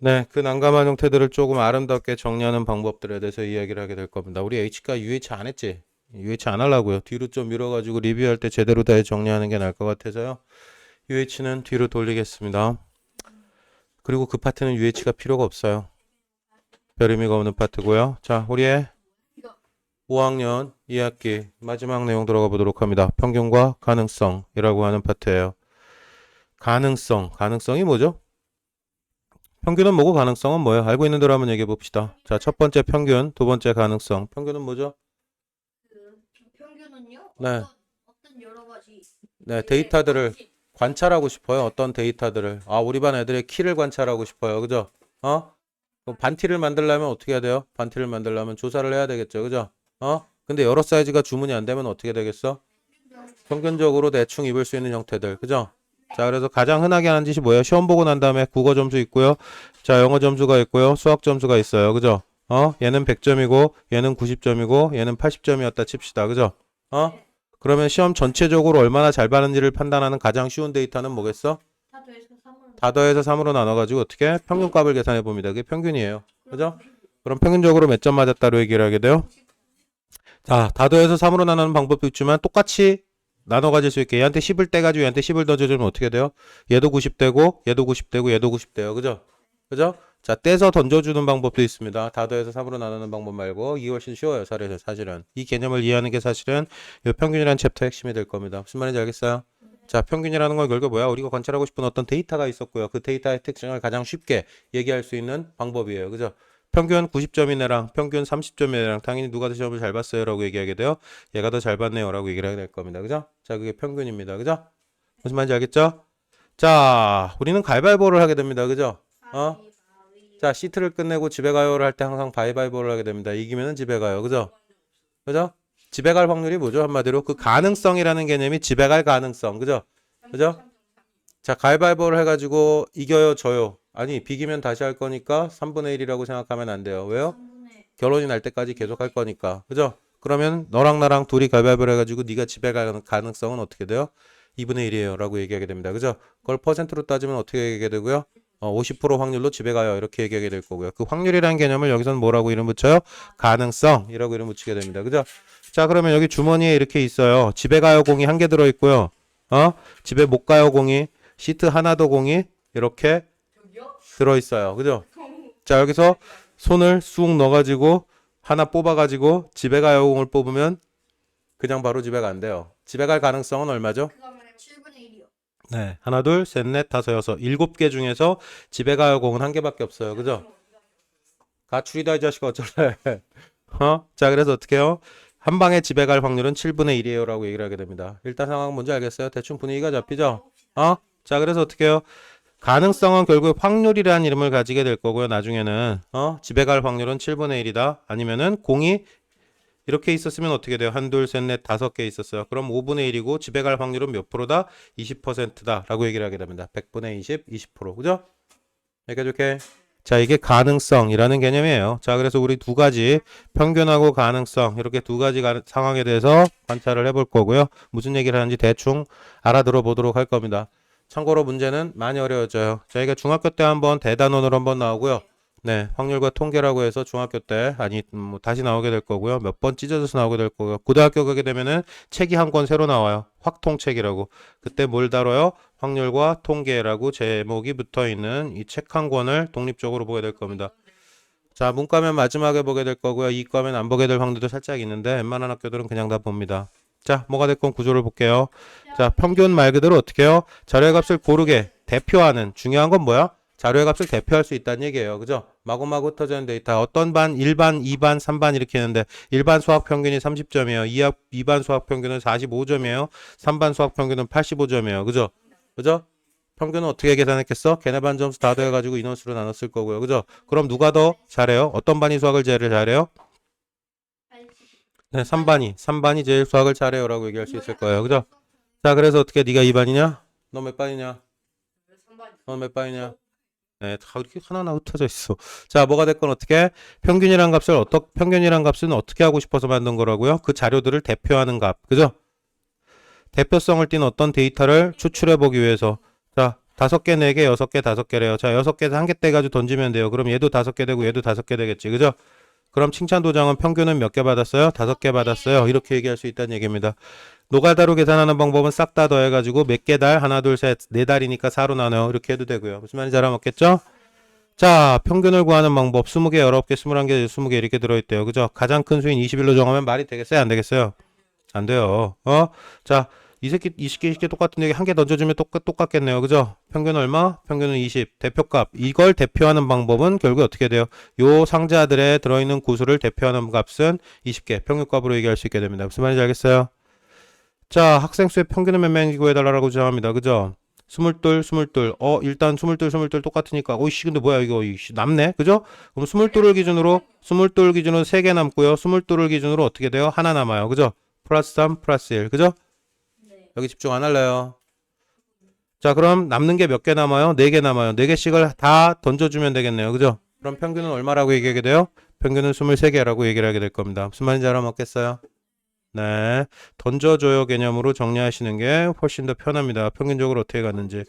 네, 그 난감한 형태들을 조금 아름답게 정리하는 방법들에 대해서 이야기를 하게 될 겁니다. 우리 H가 UH 안 했지? UH 안 하려고요. 뒤로 좀 밀어가지고 리뷰할 때 제대로 다 정리하는 게 나을 것 같아서요. UH는 뒤로 돌리겠습니다. 그리고 그 파트는 UH가 필요가 없어요. 별 의미가 없는 파트고요. 자, 우리의 5학년 2학기 마지막 내용 들어가 보도록 합니다. 평균과 가능성이라고 하는 파트예요. 가능성, 가능성이 뭐죠? 평균은 뭐고 가능성은 뭐예요? 알고 있는 대로 한번 얘기해 봅시다. 자, 첫 번째 평균, 두 번째 가능성. 평균은 뭐죠? 그 평균은요? 네. 어떤, 어떤 여러 가지 네, 데이터들을 관찰하고 싶어요. 어떤 데이터들을. 아, 우리 반 애들의 키를 관찰하고 싶어요. 그죠? 어? 반티를 만들려면 어떻게 해야 돼요? 반티를 만들려면 조사를 해야 되겠죠. 그죠? 어? 근데 여러 사이즈가 주문이 안 되면 어떻게 되겠어? 평균적으로 대충 입을 수 있는 형태들. 그죠? 자, 그래서 가장 흔하게 하는 짓이 뭐예요? 시험 보고 난 다음에 국어 점수 있고요. 자, 영어 점수가 있고요. 수학 점수가 있어요. 그죠? 어? 얘는 100점이고, 얘는 90점이고, 얘는 80점이었다 칩시다. 그죠? 어? 그러면 시험 전체적으로 얼마나 잘 받는지를 판단하는 가장 쉬운 데이터는 뭐겠어? 다 더해서 3으로 다 더해서 3으로 나눠가지고 어떻게 평균값을 계산해 봅니다. 그게 평균이에요. 그죠? 그럼 평균적으로 몇 점 맞았다로 얘기를 하게 돼요? 자, 다 더해서 3으로 나누는 방법도 있지만 똑같이 나눠 가질 수 있게 얘한테 10을 떼가지고 얘한테 10을 더 줘주면 어떻게 돼요? 얘도 90되고 얘도 90되고 얘도 90돼요. 그죠? 그죠? 자, 떼서 던져주는 방법도 있습니다. 다 더해서 3으로 나누는 방법 말고 이게 훨씬 쉬워요. 사실은. 사실은. 이 개념을 이해하는 게 사실은 이 평균이라는 챕터 핵심이 될 겁니다. 무슨 말인지 알겠어요? 자, 평균이라는 건 결국 뭐야? 우리가 관찰하고 싶은 어떤 데이터가 있었고요. 그 데이터의 특징을 가장 쉽게 얘기할 수 있는 방법이에요. 그죠? 평균 90점인 애랑 평균 30점인 애랑 당연히 누가 더 시험을 잘 봤어요? 라고 얘기하게 돼요. 얘가 더 잘 봤네요. 라고 얘기를 하게 될 겁니다. 그죠? 자, 그게 평균입니다. 그죠? 무슨 말인지 알겠죠? 자, 우리는 가위바위보를 하게 됩니다. 그죠? 어? 자, 시트를 끝내고 집에 가요를 할 때 항상 바이바이보를 하게 됩니다. 이기면은 집에 가요. 그죠? 그죠? 집에 갈 확률이 뭐죠? 한마디로 그 가능성이라는 개념이 집에 갈 가능성. 그죠? 그죠? 자, 가위바위보를 해가지고 이겨요, 져요. 아니, 비기면 다시 할 거니까 3분의 1이라고 생각하면 안 돼요. 왜요? 3분의 결혼이 날 때까지 계속 할 거니까. 그죠? 그러면 너랑 나랑 둘이 가위바위보를 해가지고 네가 집에 갈 가능성은 어떻게 돼요? 2분의 1이에요. 라고 얘기하게 됩니다. 그죠? 그걸 퍼센트로 따지면 어떻게 얘기하게 되고요? 어, 50% 확률로 집에 가요. 이렇게 얘기하게 될 거고요. 그 확률이라는 개념을 여기서는 뭐라고 이름 붙여요? 가능성이라고 이름 붙이게 됩니다. 그죠? 자, 그러면 여기 주머니에 이렇게 있어요. 집에 가요 공이 한 개 들어 있고요. 어? 집에 못 가요 공이 시트 하나 더 공이 이렇게 들어 있어요. 그죠? 자, 여기서 손을 쑥 넣어 가지고 하나 뽑아 가지고 집에 가요 공을 뽑으면 그냥 바로 집에 간대요. 집에 갈 가능성은 얼마죠? 그거면 7분의 1이요. 네. 하나, 둘, 셋, 넷, 다섯, 여섯, 일곱 개 중에서 집에 가요 공은 한 개밖에 없어요. 그죠? 가출이다 이 자식아 어쩔래? 어? 자, 그래서 어떻게 해요? 한 방에 집에 갈 확률은 7분의 1이에요. 라고 얘기를 하게 됩니다. 일단 상황 뭔지 알겠어요? 대충 분위기가 잡히죠? 어? 자, 그래서 어떻게 해요? 가능성은 결국 확률이라는 이름을 가지게 될 거고요. 나중에는 어? 집에 갈 확률은 7분의 1이다. 아니면은 공이 이렇게 있었으면 어떻게 돼요? 한, 둘, 셋, 넷, 다섯 개 있었어요. 그럼 5분의 1이고 집에 갈 확률은 몇 프로다? 20%다. 라고 얘기를 하게 됩니다. 100분의 20, 20%. 그죠? 여기까지 오케이? 자, 이게 가능성이라는 개념이에요. 자, 그래서 우리 두 가지 평균하고 가능성 이렇게 두 가지 가- 상황에 대해서 관찰을 해볼 거고요. 무슨 얘기를 하는지 대충 알아들어 보도록 할 겁니다. 참고로 문제는 많이 어려워져요. 저희가 중학교 때 한번 대단원으로 한번 나오고요. 네, 확률과 통계라고 해서 중학교 때 아니 음, 뭐 다시 나오게 될 거고요. 몇 번 찢어져서 나오게 될 거고요. 고등학교 가게 되면은 책이 한 권 새로 나와요. 확통책이라고. 그때 뭘 다뤄요? 확률과 통계라고 제목이 붙어 있는 이 책 한 권을 독립적으로 보게 될 겁니다. 자, 문과면 마지막에 보게 될 거고요. 이과면 안 보게 될 확률도 살짝 있는데 웬만한 학교들은 그냥 다 봅니다. 자, 뭐가 됐건 구조를 볼게요. 자, 평균 말 그대로 어떻게 해요? 자료의 값을 고르게 대표하는 중요한 건 뭐야? 자료의 값을 대표할 수 있다는 얘기예요. 그죠? 마구마구 있는 데이터. 어떤 반, 1반, 2반, 3반 이렇게 했는데 1반 수학 평균이 30점이에요. 2학, 2반 수학 평균은 45점이에요. 3반 수학 평균은 85점이에요. 그죠? 그죠? 평균은 어떻게 계산했겠어? 걔네 반 점수 다 더해가지고 인원수로 나눴을 거고요. 그죠? 그럼 누가 더 잘해요? 어떤 반이 수학을 제일 잘해요? 네, 3반이. 3반이 제일 수학을 잘해요. 라고 얘기할 수 있을 거예요. 그죠? 자, 그래서 어떻게 네가 2반이냐? 너 몇 반이냐? 너 몇 반이냐? 네, 다 이렇게 하나하나 흩어져 있어. 자, 뭐가 됐건 어떻게 평균이란 값을 어떻 평균이란 값은 어떻게 하고 싶어서 만든 거라고요? 그 자료들을 대표하는 값. 그죠? 대표성을 띤 어떤 데이터를 추출해 보기 위해서 자, 다섯 개, 네 개, 여섯 개, 다섯 개래요. 자, 여섯 개에서 한 개 떼가지고 던지면 돼요. 그럼 얘도 다섯 개 되고 얘도 다섯 개 되겠지. 그죠? 그럼 칭찬 도장은 평균은 몇 개 받았어요? 다섯 개 받았어요. 이렇게 얘기할 수 있다는 얘기입니다. 노가다로 계산하는 방법은 싹 다 더해가지고 몇 개 달? 하나, 둘, 셋, 네 달이니까 4로 나눠요. 이렇게 해도 되고요. 무슨 말인지 알아먹겠죠? 자, 평균을 구하는 방법 20개, 19개, 21개, 20개 이렇게 들어있대요. 그죠? 가장 큰 수인 21로 정하면 말이 되겠어요? 안 되겠어요? 안 돼요. 어? 자, 이 새끼 20개, 20개 똑같은 얘기 한 개 던져주면 똑같, 똑같겠네요. 그죠? 평균 얼마? 평균은 20. 대표값. 이걸 대표하는 방법은 결국 어떻게 돼요? 요 상자들에 들어있는 구수를 대표하는 값은 20개. 평균값으로 얘기할 수 있게 됩니다. 무슨 말인지 알겠어요? 자, 학생 수의 평균은 몇 명인지 구해달라고 주장합니다. 그죠? 스물둘, 스물둘. 어, 일단 스물둘, 스물둘 똑같으니까. 오이씨, 근데 뭐야, 이거, 이씨, 남네? 그죠? 그럼 스물둘을 기준으로, 스물둘 기준으로 세 개 남고요. 스물둘을 기준으로 어떻게 돼요? 하나 남아요. 그죠? 플러스 3, 플러스 1. 그죠? 네. 여기 집중 안 할래요. 자, 그럼 남는 게 몇 개 남아요? 네 개 남아요. 네 개씩을 다 던져주면 되겠네요. 그죠? 그럼 평균은 얼마라고 얘기하게 돼요? 평균은 23개라고 얘기를 하게 될 겁니다. 무슨 말인지 알아먹겠어요? 네. 던져줘요 개념으로 정리하시는 게 훨씬 더 편합니다. 평균적으로 어떻게 갔는지.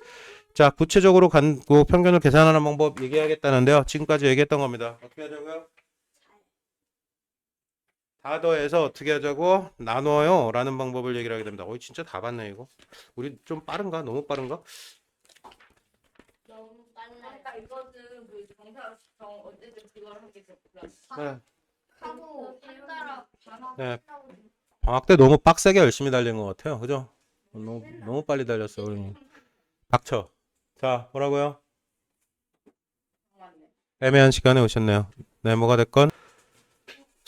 자, 구체적으로 간, 그 평균을 계산하는 방법 얘기하겠다는데요. 지금까지 얘기했던 겁니다. 어떻게 하자고요? 다 더해서 어떻게 하자고? 나눠요. 라는 방법을 얘기를 하게 됩니다. 어이, 진짜 다 봤네, 이거. 우리 좀 빠른가? 너무 빠른가? 너무 빨라. 그러니까 이거는 그 정사 정 어쨌든 그걸 하겠어. 네. 하고 한 달아 방학 네. 방학 때 너무 빡세게 열심히 달린 것 같아요. 그죠? 너무, 너무 빨리 달렸어, 우리. 닥쳐. 자, 뭐라고요? 애매한 시간에 오셨네요. 네, 뭐가 됐건.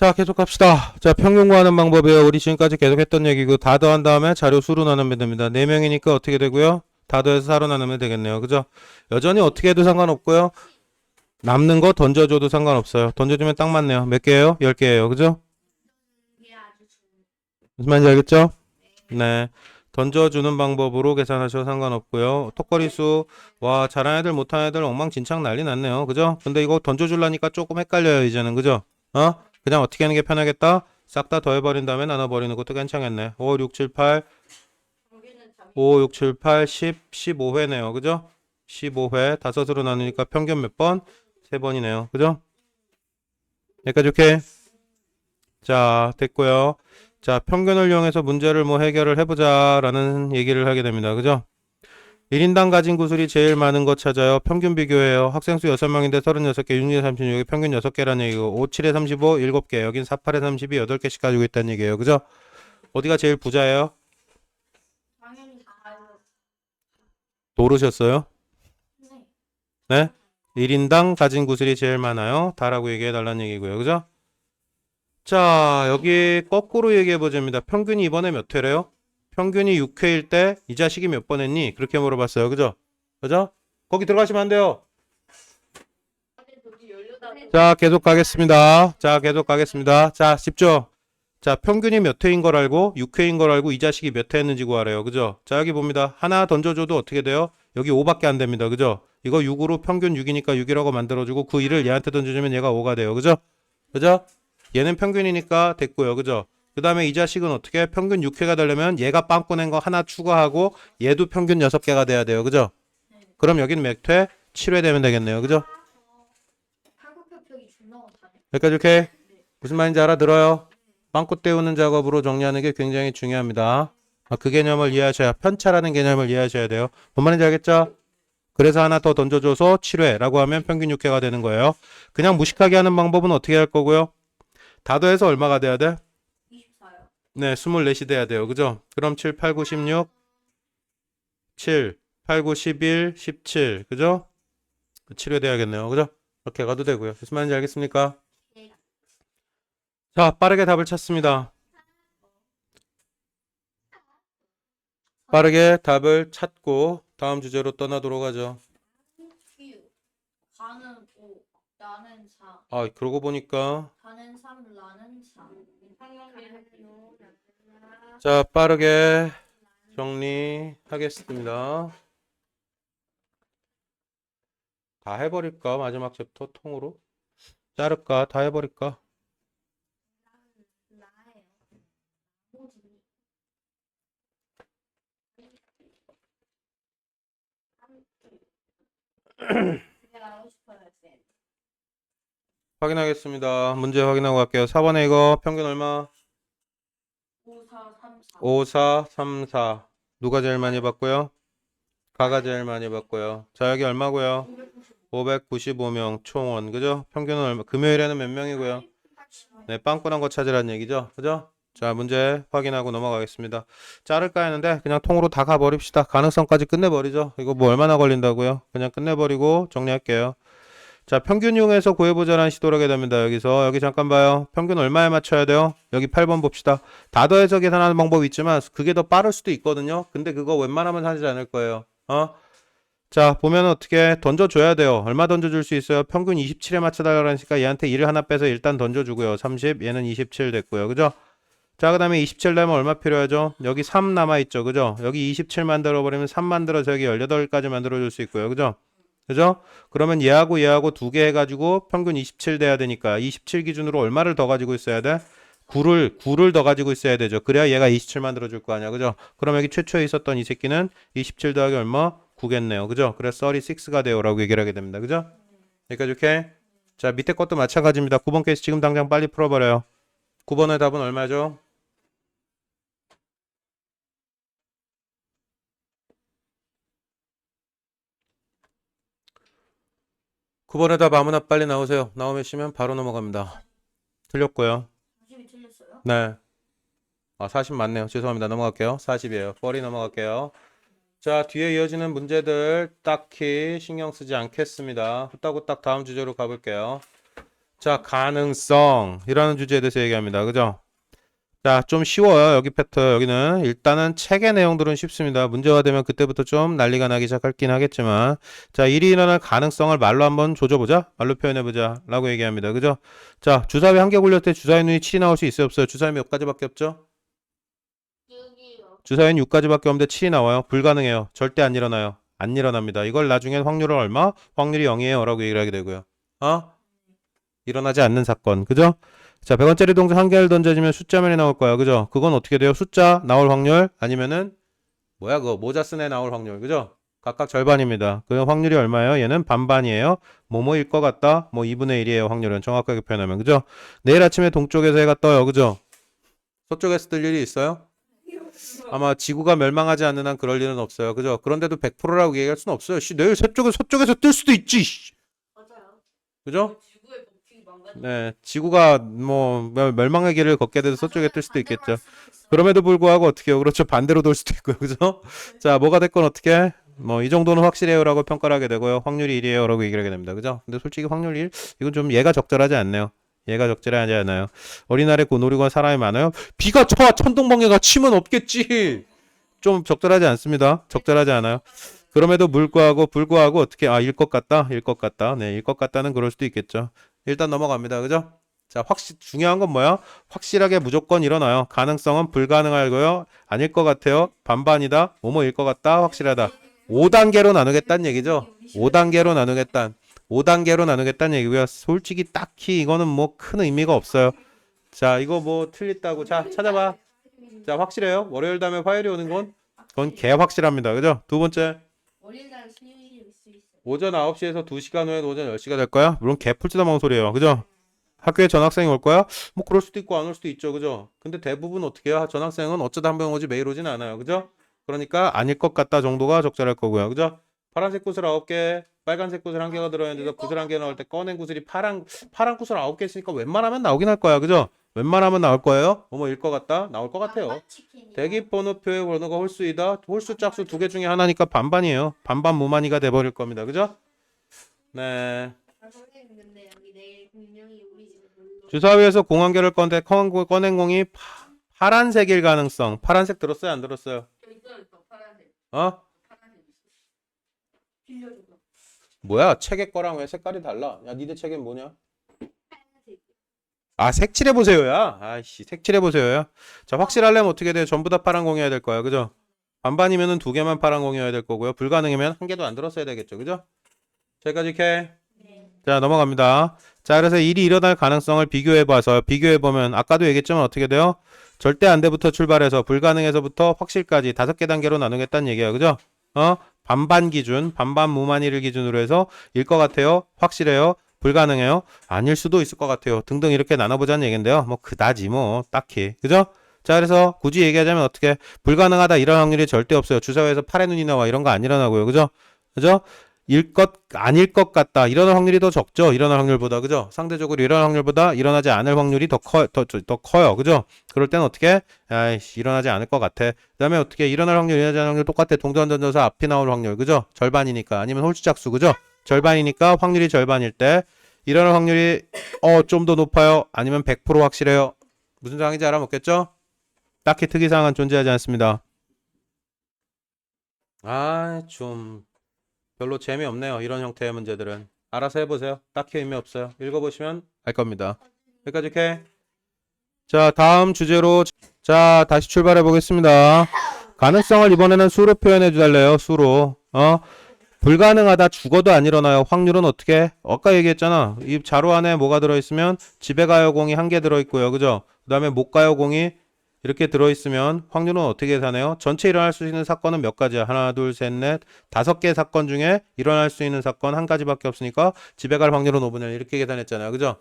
자, 계속 갑시다. 자, 평균 구하는 방법이에요. 우리 지금까지 계속 했던 얘기고, 다 더한 다음에 자료 수로 나누면 됩니다. 4명이니까 어떻게 되고요? 다 더해서 4로 나누면 되겠네요. 그죠? 여전히 어떻게 해도 상관없고요. 남는 거 던져줘도 상관없어요. 던져주면 딱 맞네요. 몇 개예요? 10개예요. 그죠? 무슨 말인지 알겠죠? 네. 던져주는 방법으로 계산하셔도 상관없고요. 톡거리 수, 와, 잘하는 애들, 못하는 애들 엉망진창 난리 났네요. 그죠? 근데 이거 던져주려니까 조금 헷갈려요, 이제는. 그죠? 어? 그냥 어떻게 하는 게 편하겠다? 싹 다 더해버린 다음에 나눠버리는 것도 괜찮겠네. 5, 6, 7, 8, 여기는 장 5, 6, 7, 8, 10, 15회네요. 그죠? 15회. 다섯으로 나누니까 평균 몇 번? 세 번이네요. 그죠? 여기까지 오케이? 자, 됐고요. 자, 평균을 이용해서 문제를 뭐 해결을 해보자라는 얘기를 하게 됩니다. 그죠? 1인당 가진 구슬이 제일 많은 거 찾아요. 평균 비교해요. 학생 수 6명인데 36개, 6에 36개, 평균 6개라는 얘기고, 5, 7에 35, 7개, 여긴 4, 8에 32, 8개씩 가지고 있다는 얘기예요. 그죠? 어디가 제일 부자예요? 도르셨어요? 네. 네? 1인당 가진 구슬이 제일 많아요. 다라고 얘기해 달라는 얘기고요. 그죠? 자, 여기 거꾸로 얘기해 보자입니다. 평균이 이번에 몇 회래요? 평균이 6회일 때 이 자식이 몇 번 했니? 그렇게 물어봤어요. 그죠? 그죠? 거기 들어가시면 안 돼요. 자, 계속 가겠습니다. 자, 계속 가겠습니다. 자, 집중. 자, 평균이 몇 회인 걸 알고 6회인 걸 알고 이 자식이 몇 회 했는지 구하래요. 그죠? 자, 여기 봅니다. 하나 던져줘도 어떻게 돼요? 여기 5밖에 안 됩니다. 그죠? 이거 6으로 평균 6이니까 6이라고 만들어주고 그 1을 얘한테 던져주면 얘가 5가 돼요. 그죠? 그죠? 얘는 평균이니까 됐고요. 그죠? 그 다음에 이 자식은 어떻게 평균 6회가 되려면 얘가 빵꾸 낸거 하나 추가하고 얘도 평균 6개가 돼야 돼요. 그죠? 그럼 여기는 몇 회? 7회 되면 되겠네요. 그죠? 못하네. 여기까지 오케이? 무슨 말인지 알아들어요? 빵꾸 때우는 작업으로 정리하는 게 굉장히 중요합니다. 아, 그 개념을 이해하셔야 편차라는 개념을 이해하셔야 돼요. 뭔 말인지 알겠죠? 그래서 하나 더 던져줘서 7회라고 하면 평균 6회가 되는 거예요. 그냥 무식하게 하는 방법은 어떻게 할 거고요? 다 더해서 얼마가 돼야 돼? 24요. 네, 24이 돼야 돼요. 그죠? 그럼 7, 8, 9, 16, 7, 8, 9, 11, 17. 그죠? 7회 돼야겠네요. 그죠? 이렇게 가도 되고요. 무슨 말인지 알겠습니까? 네. 자, 빠르게 답을 찾습니다. 빠르게 답을 찾고 다음 주제로 떠나도록 하죠. q. 가는 5. 나는 4. 아, 그러고 보니까 가는 3. 나는 4. 자, 빠르게 정리하겠습니다. 다 해버릴까? 마지막 챕터 통으로? 자를까? 다 해버릴까? 확인하겠습니다. 문제 확인하고 갈게요. 4번에 이거 평균 얼마? 5, 4, 3, 4. 5, 4, 3, 4. 누가 제일 많이 받고요? 가가 제일 많이 받고요. 자, 여기 얼마고요? 595명 총원. 그죠? 평균은 얼마? 금요일에는 몇 명이고요? 네, 빵꾸난 거 찾으란 얘기죠. 그죠? 자, 문제 확인하고 넘어가겠습니다. 자를까 했는데 그냥 통으로 다 가버립시다. 가능성까지 끝내버리죠. 이거 뭐 얼마나 걸린다고요? 그냥 끝내버리고 정리할게요. 자, 평균 이용해서 구해보자라는 시도를 하게 됩니다. 여기서 여기 잠깐 봐요. 평균 얼마에 맞춰야 돼요? 여기 8번 봅시다. 다 더해서 계산하는 방법이 있지만 그게 더 빠를 수도 있거든요. 근데 그거 웬만하면 하지 않을 거예요. 어? 자, 보면 어떻게 던져줘야 돼요. 얼마 던져줄 수 있어요? 평균 27에 맞춰달라고 하니까 얘한테 1을 하나 빼서 일단 던져주고요. 30, 얘는 27 됐고요. 그죠? 자, 그 다음에 27 되면 얼마 필요하죠? 여기 3 남아있죠. 그죠? 여기 27 만들어버리면 3 만들어서 여기 18까지 만들어줄 수 있고요. 그죠? 그죠? 그러면 얘하고 얘하고 두 개 해가지고 평균 27 돼야 되니까 27 기준으로 얼마를 더 가지고 있어야 돼? 9를 9를 더 가지고 있어야 되죠. 그래야 얘가 27 만들어 줄 거 아니야. 그죠? 그럼 여기 최초에 있었던 이 새끼는 27 더하기 얼마? 9겠네요. 그죠? 그래서 36가 돼요라고 얘기를 하게 됩니다. 그죠? 여기까지 오케이? 자, 밑에 것도 마찬가지입니다. 9번 케이스 지금 당장 빨리 풀어 버려요. 9번의 답은 얼마죠? 구번의 답 아무나 빨리 나오세요. 나오면 시면 바로 넘어갑니다. 틀렸고요. 40이 틀렸어요? 네. 아, 40 맞네요. 죄송합니다. 넘어갈게요. 40이에요. 뻘이 넘어갈게요. 자, 뒤에 이어지는 문제들 딱히 신경 쓰지 않겠습니다. 후딱후딱 다음 주제로 가볼게요. 자, 가능성. 이라는 주제에 대해서 얘기합니다. 그죠? 자, 좀 쉬워요. 여기 패트. 여기는 일단은 책의 내용들은 쉽습니다. 문제가 되면 그때부터 좀 난리가 나기 시작할긴 하겠지만. 자, 일이 일어날 가능성을 말로 한번 조져보자. 말로 표현해보자. 라고 얘기합니다. 그죠? 자, 주사위 한 개 굴렸을 때 주사위 눈이 7이 나올 수 있어요? 없어요? 주사위 몇 가지밖에 없죠? 주사위는 6가지밖에 없는데 7이 나와요. 불가능해요. 절대 안 일어나요. 안 일어납니다. 이걸 나중에 확률은 얼마? 확률이 0이에요. 라고 얘기를 하게 되고요. 어? 일어나지 않는 사건. 그죠? 자, 100원짜리 동전 한 개를 던져주면 숫자면이 나올 거야. 그죠? 그건 어떻게 돼요? 숫자 나올 확률 아니면은 뭐야 그거 모자 쓴 애 나올 확률. 그죠? 각각 절반입니다. 그 확률이 얼마예요? 얘는 반반이에요. 뭐뭐일 것 같다. 뭐 2분의 1이에요. 확률은 정확하게 표현하면. 그죠? 내일 아침에 동쪽에서 해가 떠요. 그죠? 서쪽에서 뜰 일이 있어요? 아마 지구가 멸망하지 않는 한 그럴 일은 없어요. 그죠? 그런데도 100%라고 얘기할 수는 없어요. 씨, 내일 서쪽에 서쪽에서 뜰 수도 있지. 씨. 맞아요. 그죠? 네, 지구가 뭐 멸- 멸망의 길을 걷게 돼서 서쪽에 뜰 수도 있겠죠. 그럼에도 불구하고 어떻게 해요? 그렇죠. 반대로 돌 수도 있고요. 그죠? 자, 뭐가 됐건 어떻게 뭐 이 정도는 확실해요라고 평가를 하게 되고요. 확률이 1이에요라고 얘기를 하게 됩니다. 그죠? 근데 솔직히 확률 1 이건 좀 얘가 적절하지 않네요. 얘가 적절하지 않아요. 어린날에 고놀이가 사람이 많아요. 비가 쳐 천둥번개가 치면 없겠지. 좀 적절하지 않습니다. 적절하지 않아요. 그럼에도 불구하고 불구하고 어떻게 아 일 것 같다 일 것 같다 네일 것 같다는 그럴 수도 있겠죠. 일단 넘어갑니다. 그죠? 자, 확실 중요한 건 뭐야? 확실하게 무조건 일어나요. 가능성은 불가능하고요. 아닐 것 같아요. 반반이다. 뭐뭐일 것 같다. 확실하다. 5단계로 나누겠다는 얘기죠. 5단계로 나누겠다는 5단계로 나누겠다는 얘기고요. 솔직히 딱히 이거는 뭐 큰 의미가 없어요. 자, 이거 뭐 틀렸다고. 자, 찾아봐. 자, 확실해요. 월요일 다음에 화요일이 오는 건 그건 개 확실합니다. 그죠? 두 번째. 오전 9시에서 2시간 후에 오전 10시가 될 거야? 물론 개 풀지도 않은 소리예요. 그죠? 학교에 전학생이 올 거야? 뭐 그럴 수도 있고 안 올 수도 있죠. 그죠? 근데 대부분 어떻게 해요? 전학생은 어쩌다 한 번 오지 매일 오진 않아요. 그죠? 그러니까 아닐 것 같다 정도가 적절할 거고요. 그죠? 파란색 구슬 9개, 빨간색 구슬 1개가 들어있는데 구슬 1개 나올 때 꺼낸 구슬이 파란 파란 구슬 9개 있으니까 웬만하면 나오긴 할 거야. 그죠? 웬만하면 나올 거예요. 뭐뭐일 것 같다. 나올 것 같아요. 대기 번호표의 번호가 홀수이다. 홀수 짝수 두 개 중에 하나니까 반반이에요. 반반 무만이가 돼버릴 겁니다. 그죠? 네. 주사위에서 공한 개를 건데 건- 꺼낸 공이 파, 파란색일 가능성. 파란색 들었어요? 안 들었어요? 어? 뭐야? 책의 거랑 왜 색깔이 달라? 야, 니네 책엔 뭐냐? 아, 색칠해 보세요야. 아이씨, 색칠해 보세요야. 자, 확실하려면 어떻게 돼요? 전부 다 파란 공이어야 될 거야. 그죠? 반반이면은 두 개만 파란 공이어야 될 거고요. 불가능이면 한 개도 안 들었어야 되겠죠. 그죠? 저기까지 이렇게 네. 자, 넘어갑니다. 자, 그래서 일이 일어날 가능성을 비교해 봐서 비교해 보면 아까도 얘기했지만 어떻게 돼요? 절대 안 돼부터 출발해서 불가능에서부터 확실까지 다섯 개 단계로 나누겠다는 얘기야. 그죠? 어? 반반 기준, 반반 무만일을 기준으로 해서 일 것 같아요. 확실해요. 불가능해요. 아닐 수도 있을 것 같아요. 등등 이렇게 나눠보자는 얘기인데요. 뭐 그다지 뭐 딱히 그죠? 자 그래서 굳이 얘기하자면 어떻게 불가능하다 이런 확률이 절대 없어요. 주사위에서 팔의 눈이 나와 이런 거 안 일어나고요. 그죠? 그죠? 일 것 아닐 것 같다 일어날 확률이 더 적죠. 일어날 확률보다 그죠? 상대적으로 일어날 확률보다 일어나지 않을 확률이 더 커, 더, 더, 더 커요. 그죠? 그럴 때는 어떻게? 아이씨 일어나지 않을 것 같아. 그다음에 어떻게 일어날 확률, 일어나지 않을 확률 똑같아. 동전 던져서 앞이 나올 확률, 그죠? 절반이니까 아니면 홀수짝수, 그죠? 절반이니까 확률이 절반일 때 일어날 확률이 어 좀 더 높아요. 아니면 100% 확실해요. 무슨 상황인지 알아먹겠죠? 딱히 특이사항은 존재하지 않습니다. 아, 좀 별로 재미없네요. 이런 형태의 문제들은. 알아서 해보세요. 딱히 의미 없어요. 읽어보시면 알 겁니다. 여기까지 오케이? 자, 다음 주제로 자, 다시 출발해 보겠습니다. 가능성을 이번에는 수로 표현해 주달래요. 수로. 어? 불가능하다 죽어도 안 일어나요. 확률은 어떻게? 아까 얘기했잖아. 이 자루 안에 뭐가 들어있으면 집에 가요 공이 한 개 들어있고요. 그죠? 그 다음에 못 가요 공이 이렇게 들어있으면 확률은 어떻게 계산해요? 전체 일어날 수 있는 사건은 몇 가지야? 하나, 둘, 셋, 넷, 다섯 개 사건 중에 일어날 수 있는 사건 한 가지밖에 없으니까 집에 갈 확률은 5분의 1 이렇게 계산했잖아요. 그죠?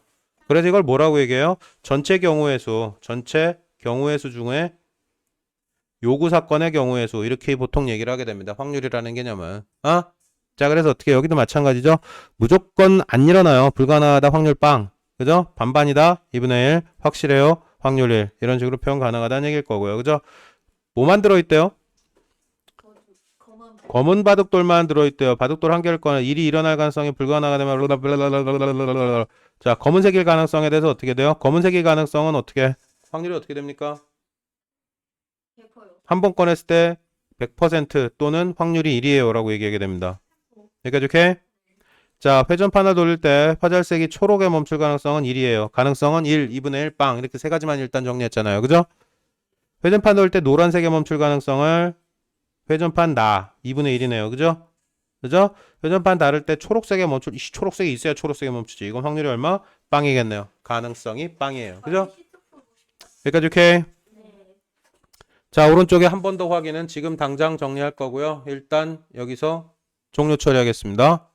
그래서 이걸 뭐라고 얘기해요? 전체 경우의 수, 전체 경우의 수 중에 요구 사건의 경우의 수 이렇게 보통 얘기를 하게 됩니다. 확률이라는 개념은. 어? 자, 그래서 어떻게 여기도 마찬가지죠. 무조건 안 일어나요. 불가능하다 확률 빵. 그죠? 반반이다 2분의 1 확실해요. 확률 1 이런 식으로 표현 가능하다는 얘기일 거고요. 그죠? 뭐만 들어있대요? 검은 바둑돌만 들어있대요. 바둑돌 한 개를 꺼내 일이 일어날 가능성이 불가능하다면. 자 검은색일 가능성에 대해서 어떻게 돼요? 검은색일 가능성은 어떻게 확률이 어떻게 됩니까? 한 번 꺼냈을 때 100% 또는 확률이 1이에요 라고 얘기하게 됩니다. 여기까지 오케이? 자 회전판을 돌릴 때 화살색이 초록에 멈출 가능성은 1이에요. 가능성은 1, 2분의 1, 빵 이렇게 세 가지만 일단 정리했잖아요. 그죠? 회전판 돌릴 때 노란색에 멈출 가능성을 회전판 나 2분의 1이네요. 그죠? 그죠? 회전판 다를 때 초록색에 멈출 이 초록색이 있어야 초록색에 멈추지. 이건 확률이 얼마? 빵이겠네요. 가능성이 빵이에요. 그죠? 여기까지 오케이? 네. 자, 오른쪽에 한 번 더 확인은 지금 당장 정리할 거고요. 일단 여기서 종료 처리하겠습니다.